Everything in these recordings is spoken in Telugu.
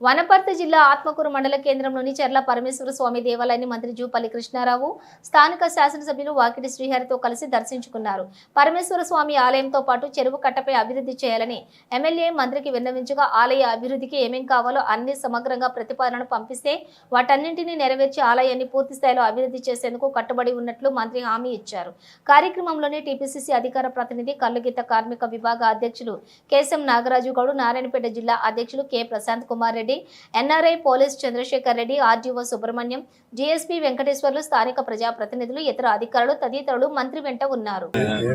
వనపర్తి జిల్లా ఆత్మకూరు మండల కేంద్రంలోని చెర్ల పరమేశ్వర స్వామి దేవాలయాన్ని మంత్రి జూపల్లి కృష్ణారావు స్థానిక శాసనసభ్యులు వాకిటి శ్రీహరితో కలిసి దర్శించుకున్నారు. పరమేశ్వర స్వామి ఆలయంతో పాటు చెరువు కట్టపై అభివృద్ధి చేయాలని ఎమ్మెల్యే మంత్రికి విన్నవించగా ఆలయ అభివృద్ధికి ఏమేం కావాలో అన్ని సమగ్రంగా ప్రతిపాదనను పంపిస్తే వాటన్నింటినీ నెరవేర్చి ఆలయాన్ని పూర్తి స్థాయిలో అభివృద్ధి చేసేందుకు కట్టుబడి ఉన్నట్లు మంత్రి హామీ ఇచ్చారు. కార్యక్రమంలోని టీపీసీసీ అధికార ప్రతినిధి కల్లుగీత కార్మిక విభాగ అధ్యక్షులు కేశం నాగరాజు గౌడ్ నారాయణపేట జిల్లా అధ్యక్షులు K Prashanth Kumar Reddy NRI police Chandrashekar Reddy RDO Subrahmanyam DSP Venkateswarlu స్థానిక ప్రజాప్రతినిధులు ఇతర అధికారులు తదితరులు మంత్రి వెంట ఉన్నారు.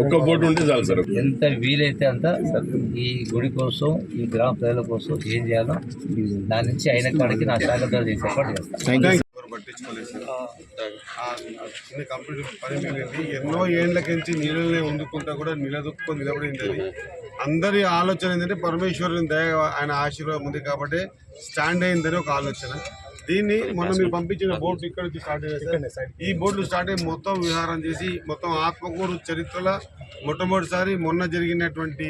ఒక్క బోర్డు ఉంటే చాలు సార్. ఎంత వీలైతే అంత ఈ గుడి కోసం ఈ గ్రామ ప్రజల కోసం ఏం చేయాలో దాని నుంచి అయిన కాడికి నా శాఖ చేసే ఏర్పాటు చేస్తాను. ఎవరు పట్టించుకోలేదు కంప్లీట్ పని ఎన్నో ఏళ్ళకించి నీళ్ళనే వండుకుంటా కూడా నిలదొక్కుని నిలబడింది అది అందరి ఆలోచన ఏంటంటే పరమేశ్వరుని దయ ఆయన ఆశీర్వాదం ఉంది కాబట్టి స్టాండ్ అయిందని ఒక ఆలోచన. దీన్ని మొన్న మీరు పంపించిన బోర్డు ఇక్కడ నుంచి స్టార్ట్ సార్ ఈ బోర్డు స్టార్ట్ అయ్యి మొత్తం విహారం చేసి మొత్తం ఆత్మకూరు చరిత్రలో మొట్టమొదటిసారి మొన్న జరిగినటువంటి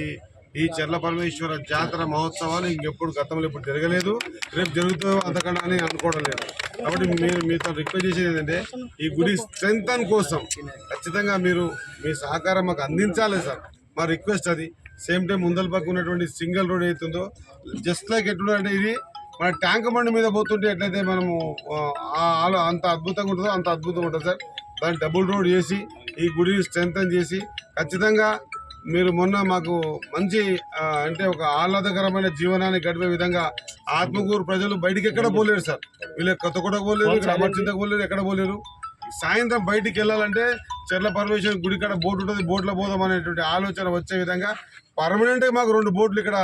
ఈ చెర్ల పరమేశ్వర జాతర మహోత్సవాలు ఇంకెప్పుడు గతంలో ఇప్పుడు జరగలేదు. రేపు జరుగుతుందో అంతకన్నా అని అనుకోవడం లేదు. కాబట్టి మీరు మీతో రిక్వెస్ట్ చేసేది ఏంటంటే ఈ గుడి స్ట్రెంగ్ కోసం ఖచ్చితంగా మీరు మీ సహకారం మాకు అందించాలి సార్. మా రిక్వెస్ట్ అది. సేమ్ టైం ముందల పక్క ఉన్నటువంటి సింగిల్ రోడ్ అవుతుందో జస్ట్ లైక్ ఎట్లుందంటే ఇది మన ట్యాంక్ బండి మీద పోతుంటే ఎట్లయితే మనము అంత అద్భుతంగా ఉంటుందో అంత అద్భుతంగా ఉంటుంది సార్. దాన్ని డబుల్ రోడ్ చేసి ఈ గుడిని స్ట్రెంగ్ చేసి ఖచ్చితంగా మీరు మొన్న మాకు మంచి అంటే ఒక ఆహ్లాదకరమైన జీవనాన్ని గడిపే విధంగా ఆత్మకూరు ప్రజలు బయటికి ఎక్కడ పోలేరు సార్. వీళ్ళు కొత్త కొత్త పోలేరు ఇక్కడ అమర్చింతకు పోలేరు ఎక్కడ పోలేరు. సాయంత్రం బయటికి వెళ్ళాలంటే చెర్ల పరమేశ్వర గుడి కాడ బోట్ ఉంటుంది బోట్లో పోదాం అనేటువంటి ఆలోచన వచ్చే విధంగా పర్మనెంట్ మాకు రెండు బోట్లు ఇక్కడ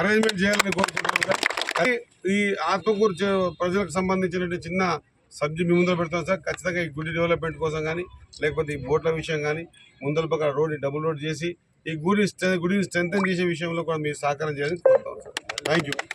అరేంజ్మెంట్ చేయాలని కోరుకుంటున్నాం. సార్ అది ఈ ఆత్మకూరు ప్రజలకు సంబంధించినటువంటి చిన్న సబ్జెక్ట్ మీ ముందర పెడతాం సార్. ఖచ్చితంగా ఈ గుడి డెవలప్మెంట్ కోసం కానీ లేకపోతే ఈ బోట్ల విషయం కానీ ముందర పక్కన రోడ్ డబుల్ రోడ్ చేసి ఈ గుడిని గుడిని స్ట్రెంగ్ చేసే విషయంలో కూడా మీరు సహకారం చేయాలని కోరుతాం సార్. Thank you